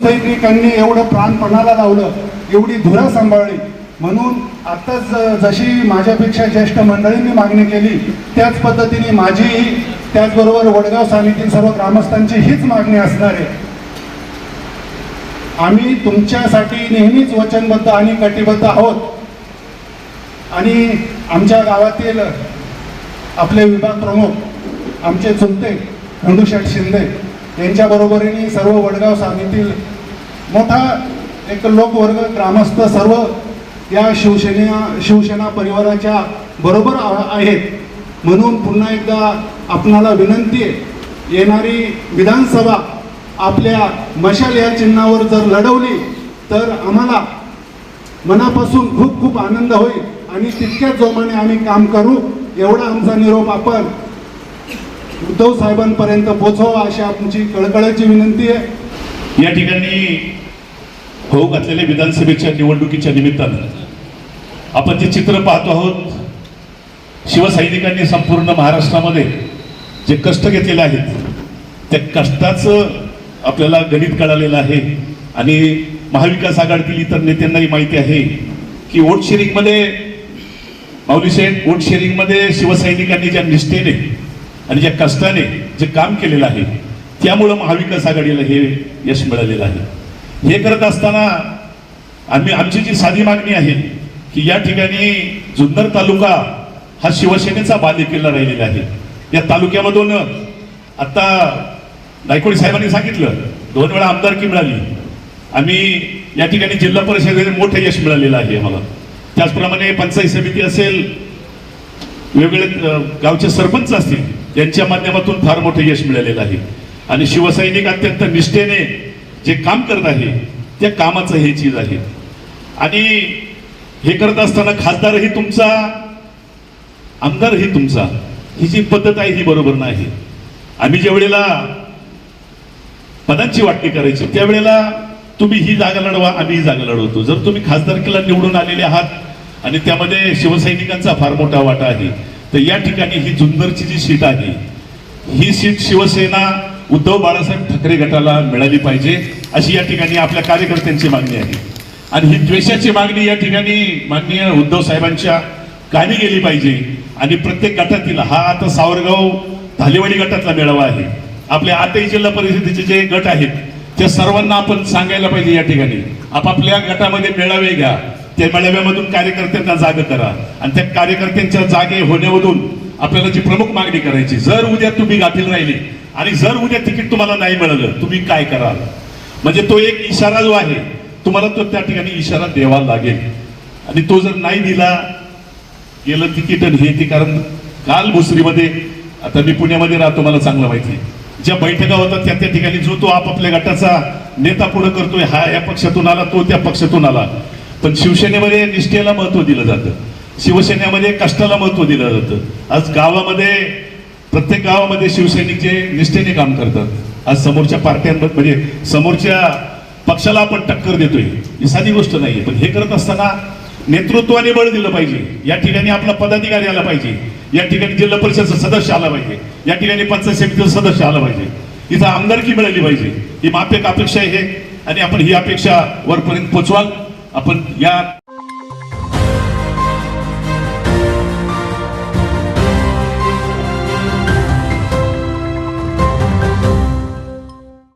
सैनिकांनी एवढं प्राणपणाला लावलं एवढी धुरा सांभाळली. म्हणून आत्ताच जशी माझ्यापेक्षा ज्येष्ठ मंडळींनी मागणी केली त्याच पद्धतीने माझीही त्याचबरोबर वडगाव सालीतील सर्व ग्रामस्थांची हीच मागणी असणार आहे. आम्ही तुमच्यासाठी नेहमीच वचनबद्ध आणि कटिबद्ध आहोत. आणि आमच्या गावातील आपले विभाग प्रमुख आमचे चुलते खंडूशेठ शिंदे यांच्या बरोबरीने सर्व वडगाव सांगलीतील मोठा एक लोकवर्ग ग्रामस्थ सर्व या शिवसेना शिवसेना परिवाराच्या बरोबर आहेत. म्हणून पुन्हा एकदा आपणाला विनंती आहे येणारी विधानसभा आपल्या मशाल या चिन्हावर जर लढवली तर आम्हाला मनापासून खूप खूप आनंद होईल आणि तितक्याच जोमाने आम्ही काम करू एवढा आमचा निरोप आपण उद्धव साहेबांपर्यंत पोचवा अशी आमची कळकळाची विनंती आहे. या ठिकाणी होऊ घातलेल्या विधानसभेच्या निवडणुकीच्या निमित्तानं आपण जे चित्र पाहतो आहोत शिवसैनिकांनी संपूर्ण महाराष्ट्रामध्ये जे कष्ट घेतलेले आहेत त्या कष्टाचं आपल्याला गणित कळालेलं आहे आणि महाविकास आघाडीतील इतर नेत्यांनाही माहिती आहे की वोट शेअरिंगमध्ये माऊली शेठ वोट शेअरिंगमध्ये शिवसैनिकांनी ज्या निष्ठेने आणि ज्या कष्टाने जे काम केलेलं आहे त्यामुळं महाविकास आघाडीला हे यश मिळालेलं आहे. हे करत असताना आम्ही आमची जी साधी मागणी आहे की या ठिकाणी जुन्नर तालुका हा शिवसेनेचा बालेकिल्ला राहिलेला आहे. या तालुक्यामधून आत्ता नायकोडी साहेबांनी सांगितलं दोन वेळा आमदारकी मिळाली. आम्ही या ठिकाणी जिल्हा परिषदेने मोठं यश मिळालेलं आहे आम्हाला. त्याचप्रमाणे पंचायत समिती असेल वेगवेगळे गावचे सरपंच असतील यांच्या माध्यमातून फार मोठं यश मिळालेलं आहे. आणि शिवसैनिक अत्यंत निष्ठेने जे काम करत आहे त्या कामाचं हे चीज आहे. आणि हे करत असताना खासदारही तुमचा आमदारही तुमचा ही जी पद्धत आहे ही बरोबर नाही. आम्ही ज्या वेळेला पदांची वाटणी करायची त्यावेळेला तुम्ही ही जागा लढवा आम्ही ही जागा लढवतो. जर तुम्ही खासदारकीला निवडून आलेले आहात आणि त्यामध्ये शिवसैनिकांचा फार मोठा वाटा आहे तर या ठिकाणी ही जुन्नरची जी सीट आहे ही सीट शिवसेना उद्धव बाळासाहेब ठाकरे गटाला मिळाली पाहिजे अशी या ठिकाणी आपल्या कार्यकर्त्यांची मागणी आहे. आणि ही द्वेषाची मागणी या ठिकाणी माननीय उद्धव साहेबांच्या कामी गेली पाहिजे. आणि प्रत्येक गटातील हा आता सावरगाव धालेवाडी गटातला मेळावा आहे. आपल्या आताही जिल्हा परिषदेचे जे गट आहेत त्या सर्वांना आपण सांगायला पाहिजे या ठिकाणी आपापल्या गटामध्ये मेळावे घ्या. त्या मेळाव्यामधून कार्यकर्त्यांना जाग करा. आणि त्या कार्यकर्त्यांच्या जागे होण्यामधून आपल्याला जी प्रमुख मागणी करायची जर उद्या तुम्ही गाठील राहिले आणि जर उद्या तिकीट तुम्हाला नाही मिळालं तुम्ही काय कराल? म्हणजे तो एक इशारा जो आहे तुम्हाला तो त्या ठिकाणी इशारा द्यावा लागेल. आणि तो जर नाही दिला गेलं तिकीट हे ते कारण काल भुसरीमध्ये आता मी पुण्यामध्ये राहतो मला चांगलं माहिती आहे. ज्या बैठका होतात त्या त्या ठिकाणी जो तो आपापल्या गटाचा नेता पुढे करतोय हा या पक्षातून आला तो त्या पक्षातून आला. पण शिवसेनेमध्ये निष्ठेला महत्त्व दिलं जातं. शिवसेनेमध्ये कष्टाला महत्त्व दिलं जातं. आज गावामध्ये प्रत्येक गावामध्ये शिवसैनिकचे निष्ठेने काम करतात. आज समोरच्या पार्ट्यांमध्ये म्हणजे समोरच्या पक्षाला आपण टक्कर देतोय. ही साधी गोष्ट नाही पण हे करत असताना नेतृत्वाने बळ दिलं पाहिजे. या ठिकाणी आपला पदाधिकारी आला पाहिजे. या ठिकाणी जिल्हा परिषदचा सदस्य आला पाहिजे. या ठिकाणी पंचायत समितीचा सदस्य आला पाहिजे. इथं आमदारकी मिळाली पाहिजे. ही माफेक अपेक्षा आहे आणि आपण ही अपेक्षा वरपर्यंत पोचवाल. आपण या